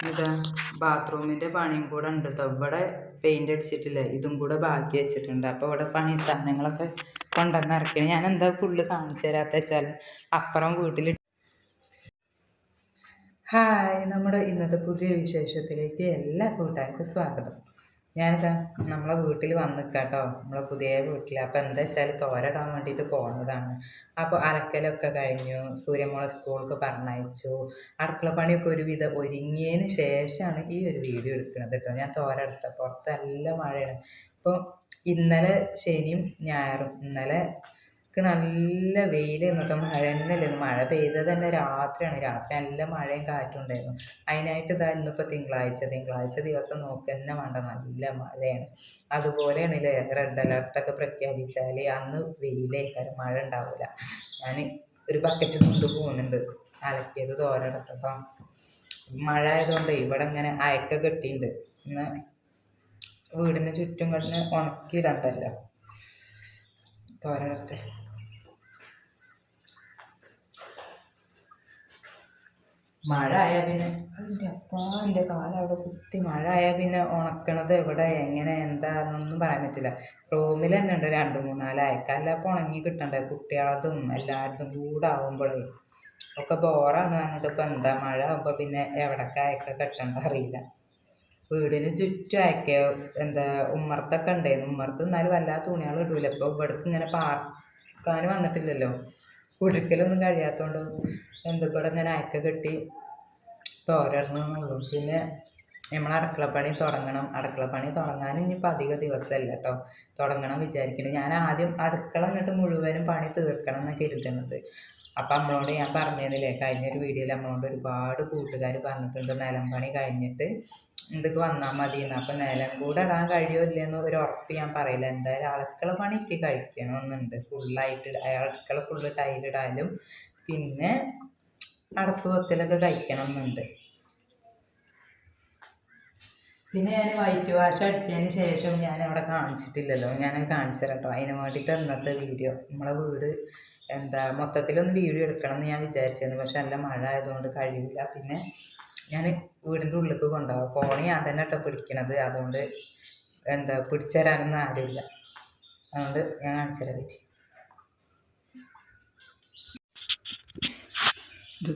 ഇതാ ബാത്റൂമിന്റെ പണിയും കൂടെ ഉണ്ട് കേട്ടോ ഇവിടെ പെയിന്റ് അടിച്ചിട്ടില്ല? ഇതും കൂടെ ബാക്കി വെച്ചിട്ടുണ്ട്. അപ്പോൾ ഇവിടെ പണി സാധനങ്ങളൊക്കെ കൊണ്ടുവന്ന് ഇറക്കി ഞാൻ എന്താ ഫുള്ള് കാണിച്ചു തരാത്ത വെച്ചാൽ അപ്പുറം വീട്ടിൽ ഹായ് നമ്മുടെ ഇന്നത്തെ പുതിയ വിശേഷത്തിലേക്ക് എല്ലാ കൂട്ടുകാർക്കും സ്വാഗതം. ഞാനിതാ നമ്മളെ വീട്ടിൽ വന്നു കേട്ടോ നമ്മളെ പുതിയ വീട്ടിൽ അപ്പോൾ എന്താ വെച്ചാൽ തോരടാൻ വേണ്ടിയിട്ട് പോകുന്നതാണ് അപ്പോൾ അലക്കലൊക്കെ കഴിഞ്ഞു. സൂര്യമോളെ സ്കൂൾക്ക് പറഞ്ഞയച്ചു. അടുക്കള പണിയൊക്കെ ഒരുവിധം ഒരുങ്ങിയതിന് ശേഷമാണ് ഈ ഒരു വീഡിയോ എടുക്കുന്നത് കേട്ടോ. ഞാൻ തോര പുറത്ത് നല്ല മഴയാണ്. ഇപ്പോൾ ഇന്നലെ ശനിയും ഞായറും. ഇന്നലെ ക്ക് നല്ല വെയിൽ നിന്നിട്ട് മഴ തന്നെയല്ലായിരുന്നു മഴ പെയ്തത് തന്നെ രാത്രിയാണ്. രാത്രി നല്ല മഴയും കാറ്റും ഉണ്ടായിരുന്നു. അതിനായിട്ട് ഇതാ ഇന്നിപ്പോൾ തിങ്കളാഴ്ച. തിങ്കളാഴ്ച ദിവസം നോക്കി തന്നെ വേണ്ട. നല്ല മഴയാണ്. അതുപോലെയാണ് ഇല്ലേ റെഡ് അലർട്ടൊക്കെ പ്രഖ്യാപിച്ചാൽ അന്ന് വെയിലേക്കാരം മഴ ഉണ്ടാവില്ല ഞാൻ ഒരു ബക്കറ്റ് കൊണ്ട് പോകുന്നുണ്ട് അലക്കിയത് തോരടട്ടപ്പം മഴ ആയതുകൊണ്ട് ഇവിടെ ഇങ്ങനെ അയക്ക കെട്ടിയിട്ടുണ്ട് ഇന്ന് വീടിന് ചുറ്റും കിടന്ന് ഉണക്കിയിടണ്ടല്ലോ. തോരടട്ടെ മഴ ആയാൽ പിന്നെ എന്റെ അപ്പാ എന്റെ കാലം അവിടെ കുത്തി മഴ ആയാൽ പിന്നെ ഉണക്കണത് എവിടെ എങ്ങനെ എന്താണെന്നൊന്നും പറയാൻ പറ്റില്ല. റൂമിൽ തന്നെ ഉണ്ട് രണ്ട് മൂന്നാൽ അയക്കല്ല അപ്പോൾ ഉണങ്ങി കിട്ടണ്ടേ? കുട്ടികളതും എല്ലാവരും കൂടെ ആവുമ്പോഴേ ഒക്കെ ബോറാണ് പറഞ്ഞിട്ട് ഇപ്പം എന്താ മഴ ആകുമ്പോൾ പിന്നെ എവിടൊക്കെ അയക്ക കെട്ടണ്ട അറിയില്ല. വീടിന് ചുറ്റും അയക്ക എന്താ ഉമ്മർത്തൊക്കെ ഉണ്ടായിരുന്നു ഉമ്മർത്ത് എന്നാലും വല്ലാത്ത തുണികൾ ഇടൂല ഇപ്പോൾ ഇവിടേക്ക് ഇങ്ങനെ പാർക്കാൻ വന്നിട്ടില്ലല്ലോ. കുടിക്കലൊന്നും കഴിയാത്തതുകൊണ്ട് എന്താ ഇങ്ങനെ അയക്ക കെട്ടി തോരണമെന്നുള്ളൂ പിന്നെ നമ്മൾ അടുക്കളപ്പണി തുടങ്ങണം. അടുക്കളപ്പണി തുടങ്ങാൻ ഇനിയിപ്പോൾ അധിക ദിവസമല്ല കേട്ടോ തുടങ്ങണം വിചാരിക്കുന്നു ഞാൻ ആദ്യം അടുക്കള എന്നിട്ട് മുഴുവനും പണി തീർക്കണം എന്നൊക്കെ കരുതുന്നത് അപ്പം നമ്മളോട് ഞാൻ പറഞ്ഞതിലേ കഴിഞ്ഞൊരു വീഡിയോയിൽ നമ്മളോട് ഒരുപാട് കൂട്ടുകാർ പറഞ്ഞിട്ടുണ്ട് നിലം പണി കഴിഞ്ഞിട്ട് ഇതൊക്കെ വന്നാൽ മതി എന്ന് അപ്പം നിലം കൂടെ ഇടാൻ കഴിയോ എന്ന് ഒരു ഉറപ്പ് ഞാൻ പറയില്ല. എന്തായാലും അടുക്കള പണിക്ക് കഴിക്കണമെന്നുണ്ട്. ഫുള്ളായിട്ട് അടുക്കള ഫുള്ള് ടൈലിടാനും പിന്നെ അടപ്പ് കൊത്തലൊക്കെ കഴിക്കണം എന്നുണ്ട് പിന്നെ ഞാൻ വൈറ്റ് വാഷ് അടിച്ചതിന് ശേഷം ഞാൻ അവിടെ കാണിച്ചിട്ടില്ലല്ലോ. ഞാൻ കാണിച്ചു തരാം കേട്ടോ അതിന് വേണ്ടിയിട്ട് ഇന്നത്തെ വീഡിയോ. നമ്മളെ വീട് എന്താ മൊത്തത്തിലൊന്ന് വീഡിയോ എടുക്കണം എന്ന് ഞാൻ വിചാരിച്ചിരുന്നു. പക്ഷെ നല്ല മഴ ആയതുകൊണ്ട് കഴിയില്ല പിന്നെ ഞാൻ വീടിന്റെ ഉള്ളിലേക്ക് കൊണ്ടുപോകും ഫോൺ ഞാൻ തന്നെ കേട്ടോ പിടിക്കണത്. അതുകൊണ്ട് എന്താ പിടിച്ചു തരാനൊന്നും ആരുമില്ല. അതുകൊണ്ട് ഞാൻ കാണിച്ചു തരാം പറ്റി ഇത്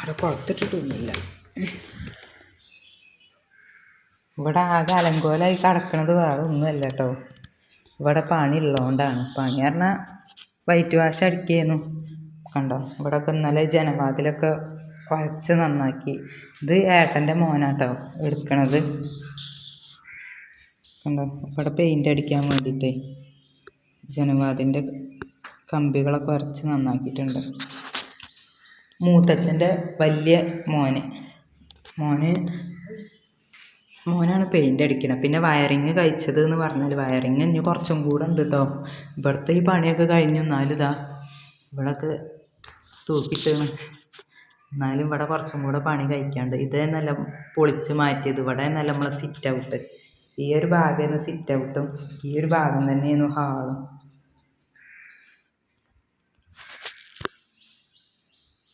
അവിടെ പുറത്തിട്ടിട്ടൊന്നുമില്ല ഇവിടെ ആകെ അലങ്കോലമായി കിടക്കണത് വേറെ ഒന്നുമല്ല കേട്ടോ ഇവിടെ പണി ഉള്ളതുകൊണ്ടാണ് പണി പറഞ്ഞാൽ വൈറ്റ് വാഷ് അടിക്കുന്നു കണ്ടോ? ഇവിടെയൊക്കെ ഇന്നലെ ജനവാതിലൊക്കെ വരച്ച് നന്നാക്കി. ഇത് ഏട്ടന്റെ മോനാട്ടോ എടുക്കണത്. കണ്ടോ? ഇവിടെ പെയിന്റ് അടിക്കാൻ വേണ്ടിയിട്ടേ ജനവാതിന്റെ കമ്പികളൊക്കെ വരച്ച് നന്നാക്കിയിട്ടുണ്ട്. മൂത്തച്ഛന്റെ വലിയ മോന്. മോന് മോനാണ് പെയിന്റ് അടിക്കണത് പിന്നെ വയറിങ് കഴിച്ചത് എന്ന് പറഞ്ഞാൽ വയറിങ് ഇനി കുറച്ചും കൂടെ ഉണ്ട് കേട്ടോ ഇവിടുത്തെ ഈ പണിയൊക്കെ കഴിഞ്ഞു. എന്നാലും ഇതാ ഇവിടൊക്കെ തൂക്കിട്ടാണ് എന്നാലും ഇവിടെ കുറച്ചും കൂടെ പണി കഴിക്കാണ്ട്. ഇത് നല്ല പൊളിച്ച് മാറ്റിയത്. ഇവിടെ നല്ല നമ്മളെ സിറ്റ് ഔട്ട് ഈ ഒരു ഭാഗമായിരുന്നു സിറ്റ് ഔട്ടും ഈ ഒരു ഭാഗം തന്നെയായിരുന്നു ഹാളും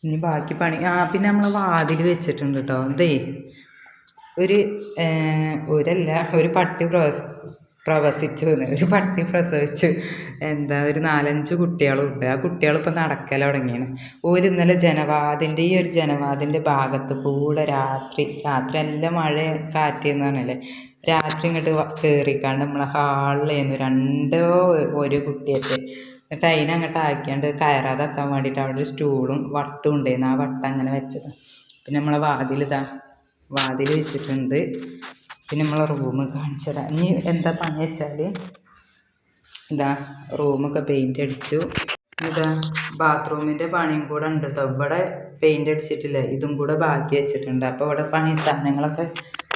ഇനി ബാക്കി പണി. ആ പിന്നെ നമ്മൾ വാതിൽ വെച്ചിട്ടുണ്ട് കേട്ടോ ഇതേ ഒരു ഒരല്ല ഒരു പട്ടി പ്രവസ് പ്രവസിച്ചു ഒരു പട്ടി പ്രസവിച്ചു. എന്താ ഒരു നാലഞ്ച് കുട്ടികളുണ്ട്. ആ കുട്ടികളിപ്പോൾ നടക്കൽ തുടങ്ങിയാണ്. ഒരു ഇന്നലെ ജനവാതിന്റെ ഈ ഒരു ജനവാതിന്റെ ഭാഗത്ത് കൂടെ രാത്രി രാത്രി നല്ല മഴ കാറ്റ് എന്ന് പറഞ്ഞല്ലേ രാത്രി ഇങ്ങോട്ട് കയറിക്കാണ്ട് നമ്മളെ ഹാളിലായിരുന്നു രണ്ടോ ഒരു കുട്ടിയൊക്കെ എന്നിട്ട് അതിനെ അങ്ങോട്ട് ആക്കിയാണ്ട് കയറാതാക്കാൻ വേണ്ടിയിട്ട് അവിടെ ഒരു സ്റ്റൂളും വട്ടും ഉണ്ടായിരുന്നു ആ വട്ടം അങ്ങനെ വെച്ചത്. പിന്നെ നമ്മളെ വാതിലിതാ. വാതിൽ വെച്ചിട്ടുണ്ട്. പിന്നെ നമ്മളെ റൂം കാണിച്ചു തരാം ഇനി എന്താ പണി വെച്ചാൽ ഇതാ റൂമൊക്കെ പെയിന്റ് അടിച്ചു. ഇതാ ബാത്റൂമിന്റെ പണിയും കൂടെ ഉണ്ട് കേട്ടോ ഇവിടെ പെയിന്റ് അടിച്ചിട്ടില്ല. ഇതും കൂടെ ബാക്കി വെച്ചിട്ടുണ്ട്. അപ്പോൾ ഇവിടെ പണി സാധനങ്ങളൊക്കെ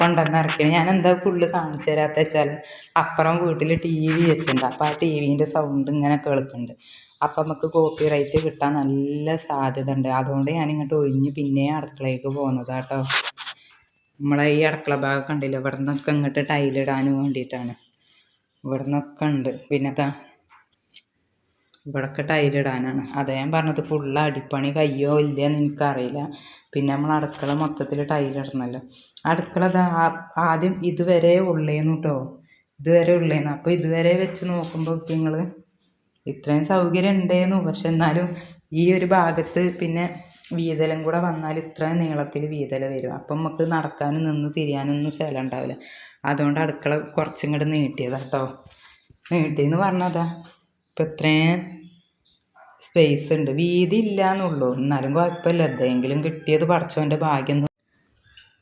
കൊണ്ടുവന്ന് ഇറക്കി ഞാൻ എന്താ ഫുള്ള് കാണിച്ചു തരാത്ത വെച്ചാൽ അപ്പുറം വീട്ടിൽ ടി വി വെച്ചിട്ടുണ്ട്. അപ്പോൾ ആ ടി വിന്റെ സൗണ്ട് ഇങ്ങനെ കേൾക്കുന്നുണ്ട് അപ്പം നമുക്ക് കോപ്പി റൈറ്റ് കിട്ടാൻ നല്ല സാധ്യത ഉണ്ട്. അതുകൊണ്ട് ഞാൻ ഇങ്ങോട്ട് ഒഴിഞ്ഞ് പിന്നെ അടുക്കളയിലേക്ക് പോകുന്നതാണ് കേട്ടോ നമ്മളെ ഈ അടുക്കള ഭാഗം കണ്ടില്ല? ഇവിടെ നിന്നൊക്കെ ഇങ്ങോട്ട് ടൈലിടാനും വേണ്ടിയിട്ടാണ്. ഇവിടെ നിന്നൊക്കെ ഉണ്ട്. പിന്നെ താ ഇവിടൊക്കെ ടൈലിടാനാണ് അതാ ഞാൻ പറഞ്ഞത് ഫുള്ള് അടിപ്പണി കയ്യോ ഇല്ലയെന്ന് എനിക്കറിയില്ല. പിന്നെ നമ്മൾ അടുക്കള മൊത്തത്തിൽ ടൈലിടണമല്ലോ അടുക്കള ആദ്യം ഇതുവരെ ഉള്ളേന്നു കേട്ടോ ഇതുവരെ ഉള്ളേന്ന്. അപ്പോൾ ഇതുവരെ വെച്ച് നോക്കുമ്പോൾ നിങ്ങൾ ഇത്രയും സൗകര്യം ഉണ്ടേന്നു. പക്ഷെ എന്നാലും ഈ ഒരു ഭാഗത്ത് പിന്നെ വീതലും കൂടെ വന്നാൽ ഇത്രയും നീളത്തിൽ വീതല വരും. അപ്പം നമുക്ക് നടക്കാനും നിന്ന് തിരിയാനൊന്നും ശേലം ഉണ്ടാവില്ല. അതുകൊണ്ട് അടുക്കള കുറച്ചും കൂടെ നീട്ടിയതാ കേട്ടോ നീട്ടിയെന്ന് പറഞ്ഞതാ ഇപ്പം ഇത്രയും സ്പേസ് ഉണ്ട്. വീതി ഇല്ല എന്നുള്ളൂ എന്നാലും കുഴപ്പമില്ല. എന്തെങ്കിലും കിട്ടിയത് പടച്ചവന്റെ ഭാഗ്യം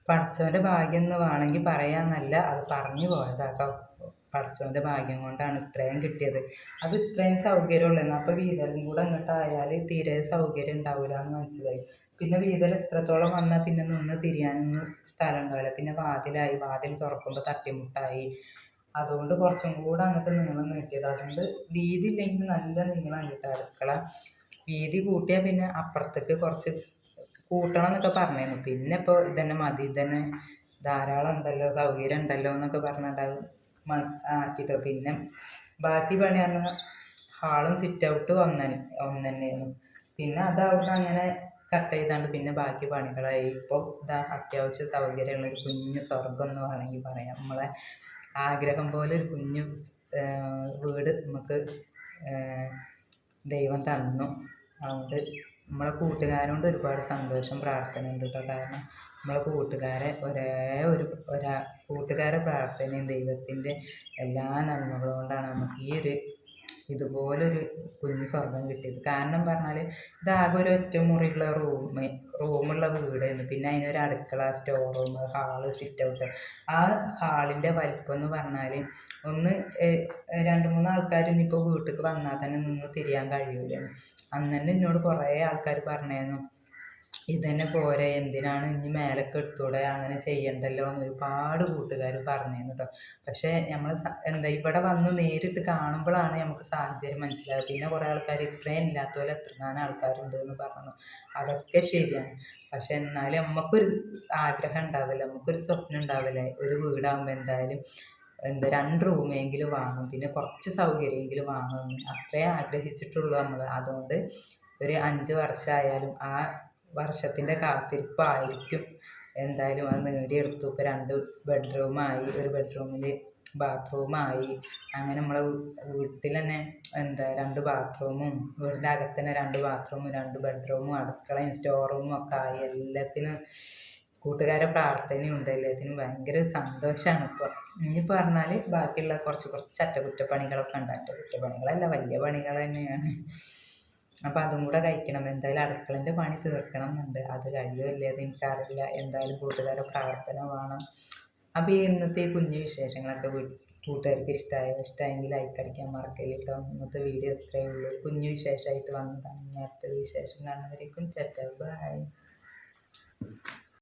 പഠിച്ചവന്റെ ഭാഗ്യം എന്ന് വേണമെങ്കിൽ പറയാമെന്നല്ല അത് പറഞ്ഞു പോയതാട്ടോ പടച്ചവന്റെ ഭാഗ്യം കൊണ്ടാണ് ഇത്രയും കിട്ടിയത്. അത് ഇത്രയും സൗകര്യമുള്ളതെന്ന്. അപ്പോൾ വീതലും കൂടെ അങ്ങോട്ട് അങ്ങോട്ടായാൽ തീരെ സൗകര്യം ഉണ്ടാവില്ല എന്ന് മനസ്സിലായി. പിന്നെ വീതൽ എത്രത്തോളം വന്നാൽ പിന്നെ നിന്ന് തിരിയാനൊന്നും സ്ഥലം ഉണ്ടാവില്ല. പിന്നെ വാതിലായി. വാതിൽ തുറക്കുമ്പോൾ തട്ടിമുട്ടായി. അതുകൊണ്ട് കുറച്ചും കൂടെ അങ്ങോട്ട് നീളം നീട്ടിയത്. അതുകൊണ്ട് വീതി ഇല്ലെങ്കിൽ നല്ല നീളം കിട്ടും അടുക്കള. വീതി കൂട്ടിയാൽ പിന്നെ അപ്പുറത്തേക്ക് കുറച്ച് കൂട്ടണം എന്നൊക്കെ പറഞ്ഞിരുന്നു. പിന്നെ ഇപ്പോൾ ഇതന്നെ മതി. ഇതന്നെ ധാരാളം ഉണ്ടല്ലോ. സൗകര്യം ഉണ്ടല്ലോ എന്നൊക്കെ പറഞ്ഞിട്ട് അത് മ- ആക്കിട്ടോ പിന്നെ ബാക്കി പണി പറഞ്ഞാൽ ഹാളും സിറ്റ് ഔട്ടും ഒന്ന് ഒന്ന് തന്നെയായിരുന്നു പിന്നെ അത് അവിടെ അങ്ങനെ കട്ട് ചെയ്താണ്ട് പിന്നെ ബാക്കി പണികളായി. ഇപ്പോൾ ഇതാ അത്യാവശ്യ സൗകര്യമുള്ള ഒരു കുഞ്ഞു സ്വർഗം എന്ന് വേണമെങ്കിൽ പറയാം. നമ്മളെ ആഗ്രഹം പോലെ ഒരു കുഞ്ഞു വീട് നമുക്ക് ദൈവം തന്നു. അതുകൊണ്ട് നമ്മളെ കൂട്ടുകാരോണ്ട് ഒരുപാട് സന്തോഷം പ്രാർത്ഥന ഉണ്ട് കേട്ടോ കാരണം നമ്മളെ കൂട്ടുകാരെ ഒരേ ഒരു ഒരാ കൂട്ടുകാരെ പ്രാർത്ഥനയും ദൈവത്തിന്റെ എല്ലാ നന്മകളും കൊണ്ടാണ് നമുക്ക് ഈ ഒരു ഇതുപോലൊരു കുഞ്ഞു സ്വർഗം കിട്ടിയത്. കാരണം പറഞ്ഞാൽ ഇതാകെ ഒരു ഒറ്റ മുറിയുള്ള റൂം റൂമുള്ള വീടായിരുന്നു. പിന്നെ അതിനൊരു അടുക്കള store room hall sit out. ആ ഹാളിന്റെ വലിപ്പം എന്ന് പറഞ്ഞാൽ ഒന്ന് രണ്ട് മൂന്ന് ആൾക്കാർ ഇനിയിപ്പോൾ വീട്ടിലേക്ക് വന്നാൽ തന്നെ നിന്ന് തിരിയാൻ കഴിയൂല അന്ന് തന്നെ എന്നോട് കുറേ ആൾക്കാർ പറഞ്ഞായിരുന്നു. ഇതന്നെ പോരെ എന്തിനാണ് ഇനി മേലൊക്കെ എടുത്തൂടെ? അങ്ങനെ ചെയ്യണ്ടല്ലോ എന്ന് ഒരുപാട് കൂട്ടുകാർ പറഞ്ഞിരുന്നു കേട്ടോ പക്ഷേ നമ്മൾ എന്താ ഇവിടെ വന്ന് നേരിട്ട് കാണുമ്പോഴാണ് നമുക്ക് സാഹചര്യം മനസ്സിലാവുക പിന്നെ കുറേ ആൾക്കാർ ഇത്രയും ഇല്ലാത്ത പോലെ എത്രങ്ങാനും ആൾക്കാരുണ്ട് എന്ന് പറഞ്ഞു. അതൊക്കെ ശരിയാണ്. പക്ഷെ എന്നാലും നമുക്കൊരു ആഗ്രഹം ഉണ്ടാവില്ല നമുക്കൊരു സ്വപ്നം ഉണ്ടാവില്ലേ. ഒരു വീടാകുമ്പോൾ എന്തായാലും എന്താ രണ്ട് റൂമെങ്കിലും വാങ്ങും പിന്നെ കുറച്ച് സൗകര്യമെങ്കിലും വാങ്ങും. അത്രേ ആഗ്രഹിച്ചിട്ടുള്ളൂ നമ്മൾ അതുകൊണ്ട് ഒരു അഞ്ച് വർഷമായാലും ആ വർഷത്തിന്റെ കാത്തിരിപ്പായിരിക്കും. എന്തായാലും അത് നേടിയെടുത്തു. ഇപ്പോൾ രണ്ട് ബെഡ്റൂമായി ഒരു ബെഡ്റൂമിൽ ബാത്റൂമായി. അങ്ങനെ നമ്മളെ വീട്ടിൽ തന്നെ എന്താ രണ്ട് ബാത്റൂമും വീടിന്റെ അകത്ത് തന്നെ രണ്ട് ബാത്റൂമും രണ്ട് ബെഡ്റൂമും അടുക്കളയും സ്റ്റോർ റൂമും ഒക്കെ ആയി. എല്ലാത്തിനും കൂട്ടുകാരെ പ്രാർത്ഥനയും ഉണ്ട്. എല്ലാത്തിനും ഭയങ്കര സന്തോഷമാണ് ഇപ്പോൾ ഇനി പറഞ്ഞാൽ ബാക്കിയുള്ള കുറച്ച് കുറച്ച് അറ്റകുറ്റപ്പണികളൊക്കെ ഉണ്ട്. അറ്റകുറ്റപ്പണികളല്ല വലിയ പണികൾ തന്നെയാണ്. അപ്പോൾ അതും കൂടെ കഴിക്കണം. എന്തായാലും അടുക്കളന്റെ പണി തീർക്കണം എന്നുണ്ട് അത് കഴിയുമല്ലേ അത് എനിക്കറിയില്ല. എന്തായാലും കൂട്ടുകാരുടെ പ്രാർത്ഥന വേണം. അപ്പോൾ ഈ ഇന്നത്തെ കുഞ്ഞു വിശേഷങ്ങളൊക്കെ കൂട്ടുകാർക്ക് ഇഷ്ടമായോ ഇഷ്ടമായെങ്കിൽ ലൈക്ക് അടിക്കാൻ മറക്കല്ല കേട്ടോ. ഇന്നത്തെ വീഡിയോ ഇത്രയേ ഉള്ളൂ. കുഞ്ഞു വിശേഷമായിട്ട് വന്നതാണ്. നേരത്തെ വിശേഷം കാണുന്നവരേക്കും ബൈ.